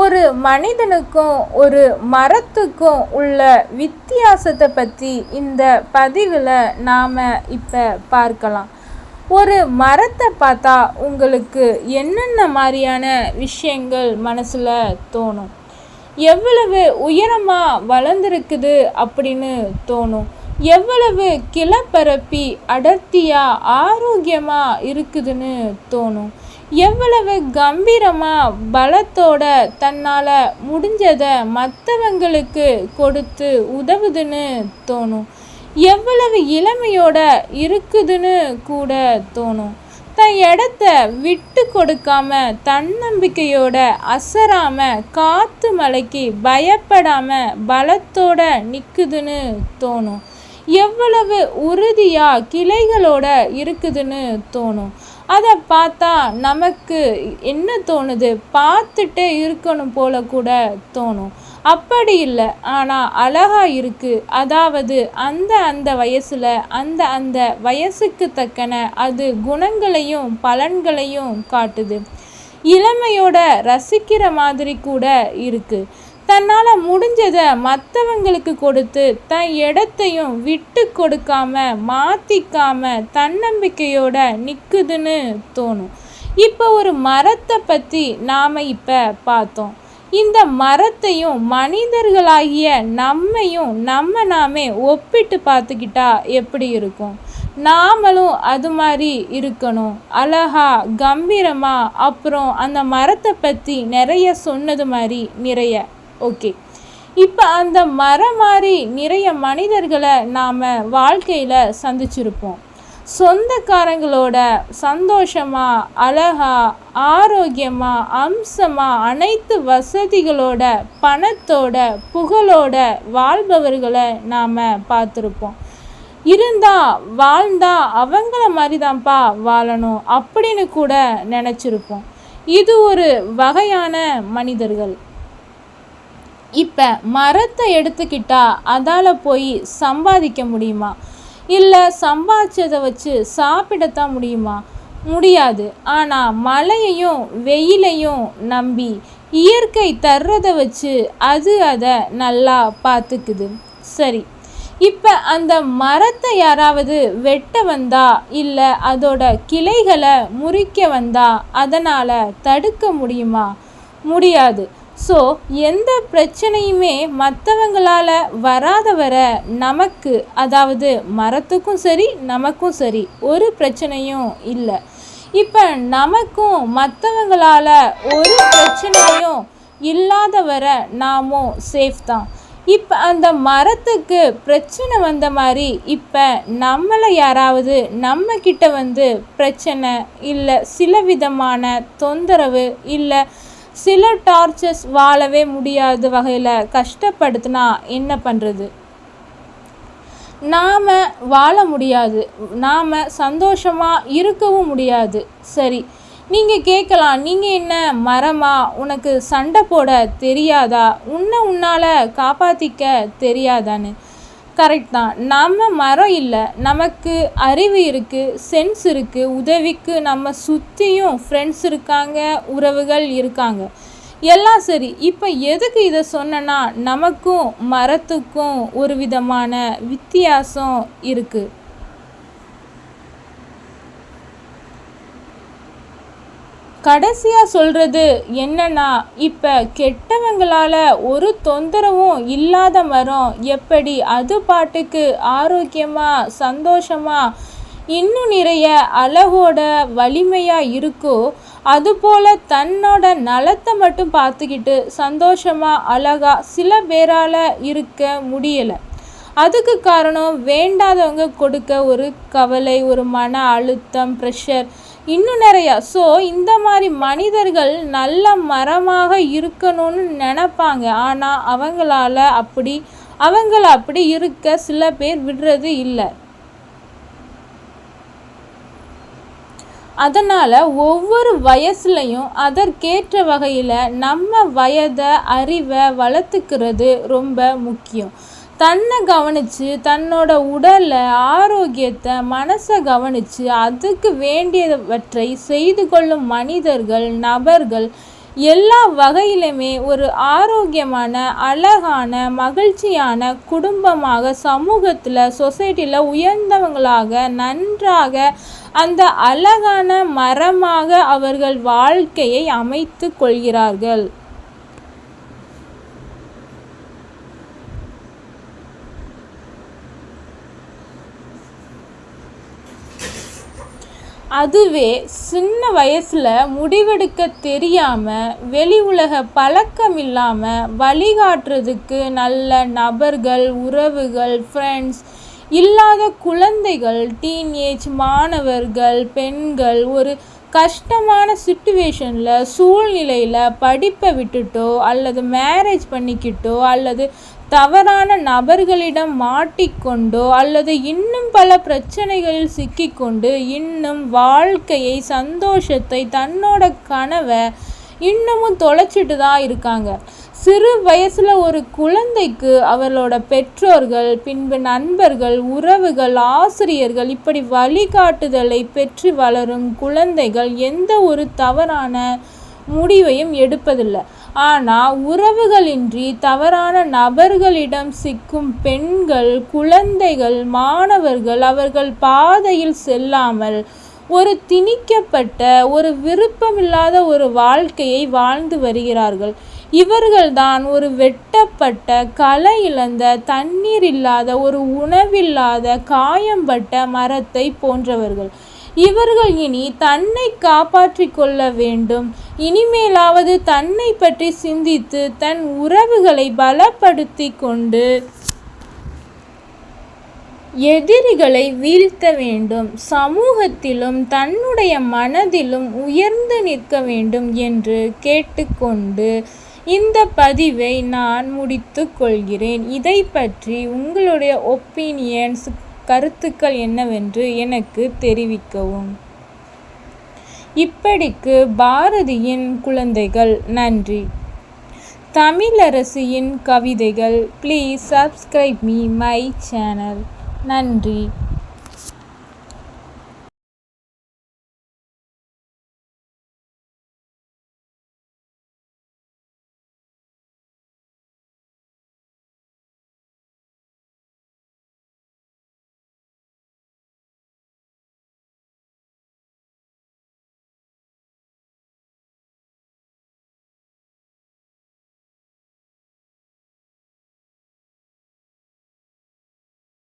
ஒரு மனிதனுக்கும் ஒரு மரத்துக்கும் உள்ள வித்தியாசத்தை பற்றி இந்த பதிவில் நாம் இப்போ பார்க்கலாம். ஒரு மரத்தை பார்த்தா உங்களுக்கு என்னென்ன மாதிரியான விஷயங்கள் மனசில் தோணும்? எவ்வளவு உயரமாக வளர்ந்துருக்குது அப்படின்னு தோணும்? எவ்வளவு கிளப்பரப்பி அடர்த்தியாக ஆரோக்கியமாக இருக்குதுன்னு தோணும்? எவ்வளவு கம்பீரமாக பலத்தோட தன்னால் முடிஞ்சதை மற்றவங்களுக்கு கொடுத்து உதவுதுன்னு தோணும். எவ்வளவு இளமையோட இருக்குதுன்னு கூட தோணும். தன் இடத்த விட்டு கொடுக்காம தன்னம்பிக்கையோட அசராம காத்து மலைக்கு பயப்படாம பலத்தோட நிற்குதுன்னு தோணும். எவ்வளவு உறுதியாக கிளைகளோட இருக்குதுன்னு தோணும். அதை பார்த்தா நமக்கு என்ன தோணுது? பார்த்துட்டே இருக்கணும் போல கூட தோணும். அப்படி இல்லை. ஆனால் அழகா இருக்கு. அதாவது அந்த அந்த வயசில் அந்த அந்த வயசுக்கு தக்கன அது குணங்களையும் பலன்களையும் காட்டுது. இளமையோட ரசிக்கிற மாதிரி கூட இருக்குது தன்னால் முடிஞ்சதை மற்றவங்களுக்கு கொடுத்து தன் இடத்தையும் விட்டு கொடுக்காம மாற்றிக்காம தன்னம்பிக்கையோட நிற்குதுன்னு தோணும். இப்போ ஒரு மரத்தை பற்றி நாம் இப்போ பார்த்தோம். இந்த மரத்தையும் மனிதர்களாகிய நம்மையும் நம்ம நாமே ஒப்பிட்டு பார்த்துக்கிட்டா எப்படி இருக்கும்? நாமளும் அது மாதிரி இருக்கணும். அழகா கம்பீரமாக அப்புறம் அந்த மரத்தை பற்றி நிறைய சொன்னது மாதிரி நிறைய. ஓகே. இப்போ அந்த மரம் மாதிரி நிறைய மனிதர்களை நாம் வாழ்க்கையில் சந்திச்சிருப்போம். சொந்தக்காரங்களோட சந்தோஷமாக அழகா ஆரோக்கியமாக அம்சமாக அனைத்து வசதிகளோட பணத்தோட புகழோட வாழ்பவர்களை நாம் பார்த்துருப்போம். இருந்தா வாழ்ந்தா அவங்கள மாதிரி தான்ப்பா வாழணும் அப்படின்னு கூட நினச்சிருப்போம். இது ஒரு வகையான மனிதர்கள். இப்போ மரத்தை எடுத்துக்கிட்டா அதால் போய் சம்பாதிக்க முடியுமா? இல்லை சம்பாதிச்சதை வச்சு சாப்பிடத்தான் முடியுமா? முடியாது. ஆனால் மழையையும் வெயிலையும் நம்பி இயற்கை தர்றதை வச்சு அது அதை நல்லா பார்த்துக்குது சரி. இப்போ அந்த மரத்தை யாராவது வெட்ட வந்தா இல்லை அதோட கிளைகளை முறிக்க வந்தா அதனால் தடுக்க முடியுமா? முடியாது. ஸோ எந்த பிரச்சனையுமே மற்றவங்களால் வராத வர நமக்கு அதாவது மரத்துக்கும் சரி நமக்கும் சரி ஒரு பிரச்சனையும் இல்லை. இப்போ நமக்கும் மற்றவங்களால் ஒரு பிரச்சனையும் இல்லாத வர நாமும் சேஃப் தான். இப்போ அந்த மரத்துக்கு பிரச்சனை வந்த மாதிரி இப்போ நம்மளை யாராவது நம்மக்கிட்ட வந்து பிரச்சனை இல்லை சில விதமான தொந்தரவு இல்லை சில டார்ச்சர்ஸ் வாழவே முடியாத வகையில் கஷ்டப்படுத்தினா என்ன பண்ணுறது நாம் வாழ முடியாது. நாம் சந்தோஷமாக இருக்கவும் முடியாது. சரி நீங்கள் கேட்கலாம் நீங்கள் என்ன மரமா? உனக்கு சண்டை போட தெரியாதா? உன்னை உன்னால் காப்பாற்றிக்க தெரியாதான்னு. கரெக்ட் தான். நம்ம மரம் இல்லை. நமக்கு அறிவு இருக்குது சென்ஸ் இருக்குது உதவிக்கு நம்ம சுற்றியும் ஃப்ரெண்ட்ஸ் இருக்காங்க உறவுகள் இருக்காங்க. எல்லாம் சரி. இப்போ எதுக்கு இதை சொன்னேன்னா நமக்கும் மரத்துக்கும் ஒரு விதமான வித்தியாசம் இருக்குது கடைசியாக சொல்கிறது என்னன்னா இப்போ கெட்டவங்களால் ஒரு தொந்தரவும் இல்லாத மரம் எப்படி அது பாட்டுக்கு ஆரோக்கியமாக சந்தோஷமாக இன்னும் நிறைய அழகோட வலிமையாக இருக்கோ அதுபோல் தன்னோட நலத்தை மட்டும் பார்த்துக்கிட்டு சந்தோஷமாக அழகாக சில பேரால் இருக்க முடியலை. அதுக்கு காரணம் வேண்டாதவங்க கொடுக்க ஒரு கவலை ஒரு மன அழுத்தம் ப்ரெஷர் இன்னும் நிறையா. ஸோ இந்த மாதிரி மனிதர்கள் நல்ல மரமாக இருக்கணும்னு நினப்பாங்க. ஆனால் அவங்களால அப்படி அவங்கள அப்படி இருக்க சில பேர் விடுறது இல்லை. அதனால் ஒவ்வொரு வயசுலையும் அதற்கேற்ற வகையில் நம்ம வயதை அறிவை வளர்த்துக்கிறது ரொம்ப முக்கியம். தன்னை கவனித்து தன்னோட உடலை ஆரோக்கியத்தை மனசை கவனித்து அதுக்கு வேண்டியவற்றை செய்து கொள்ளும் மனிதர்கள் நபர்கள் எல்லா வகையிலுமே ஒரு ஆரோக்கியமான அழகான மகிழ்ச்சியான குடும்பமாக சமூகத்தில் சொசைட்டியில் உயர்ந்தவங்களாக நன்றாக அந்த அழகான மரமாக அவர்கள் வாழ்க்கையை அமைத்து கொள்கிறார்கள். அதுவே சின்ன வயசில் முடிவெடுக்க தெரியாமல் வெளி உலக பழக்கம் இல்லாமல் வழிகாட்டுறதுக்கு நல்ல நபர்கள் உறவுகள் ஃப்ரெண்ட்ஸ் இல்லாத குழந்தைகள் டீனேஜ் மாணவர்கள் பெண்கள் ஒரு கஷ்டமான சுச்சுவேஷனில் சூழ்நிலையில் படிப்பை விட்டுட்டோ அல்லது மேரேஜ் பண்ணிக்கிட்டோ அல்லது தவறான நபர்களிடம் மாட்டிக்கொண்டோ அல்லது இன்னும் பல பிரச்சனைகளில் சிக்கிக்கொண்டு இன்னும் வாழ்க்கையை சந்தோஷத்தை தன்னோட கனவை இன்னமும் தொலைச்சிட்டு தான் இருக்காங்க. சிறு வயசில் ஒரு குழந்தைக்கு அவர்களோட பெற்றோர்கள் பின்பு நண்பர்கள் உறவுகள் ஆசிரியர்கள் இப்படி வழிகாட்டுதலை பெற்று வளரும் குழந்தைகள் எந்த ஒரு தவறான முடிவையும் எடுப்பதில்லை. ஆனால் உறவுகளின்றி தவறான நபர்களிடம் சிக்கும் பெண்கள் குழந்தைகள் மாணவர்கள் அவர்கள் பாதையில் செல்லாமல் ஒரு திணிக்கப்பட்ட ஒரு விருப்பமில்லாத ஒரு வாழ்க்கையை வாழ்ந்து வருகிறார்கள். இவர்கள்தான் ஒரு வெட்டப்பட்ட களை இழந்த தண்ணீர் இல்லாத ஒரு உணவில்லாத காயம்பட்ட மரத்தை போன்றவர்கள். இவர்கள் இனி தன்னை காப்பாற்றி கொள்ள வேண்டும். இனிமேலாவது தன்னை பற்றி சிந்தித்து தன் உறவுகளை பலப்படுத்தி கொண்டு எதிரிகளை வீழ்த்த வேண்டும். சமூகத்திலும் தன்னுடைய மனதிலும் உயர்ந்து நிற்க வேண்டும் என்று கேட்டுக்கொண்டு இந்த பதிவை நான் முடித்து கொள்கிறேன். இதை பற்றி உங்களுடைய ஒப்பீனியன்ஸ் கருத்துக்கள் என்னவென்று எனக்கு தெரிவிக்கவும். இப்படிக்கு பாரதியின் குழந்தைகள் நன்றி. தமிழரசியின் கவிதைகள் please subscribe me my channel நன்றி.